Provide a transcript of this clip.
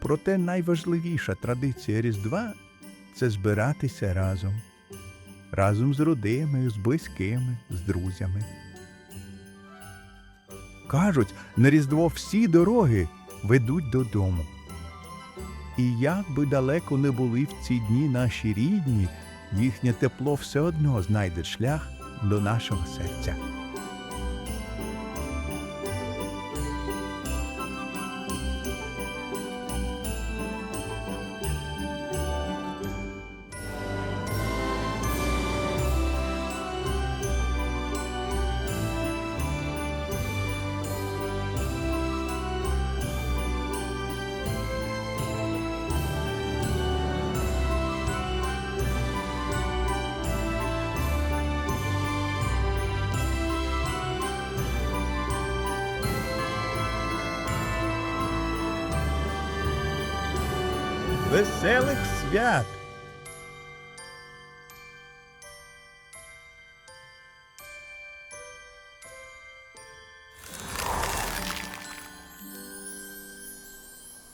Проте найважливіша традиція Різдва це збиратися разом, разом з родиною, з близькими, з друзями. Кажуть, на Різдво всі дороги ведуть додому. І як би далеко не були в ці дні наші рідні, їхнє тепло все одно знайде шлях до нашого серця. Веселих свят!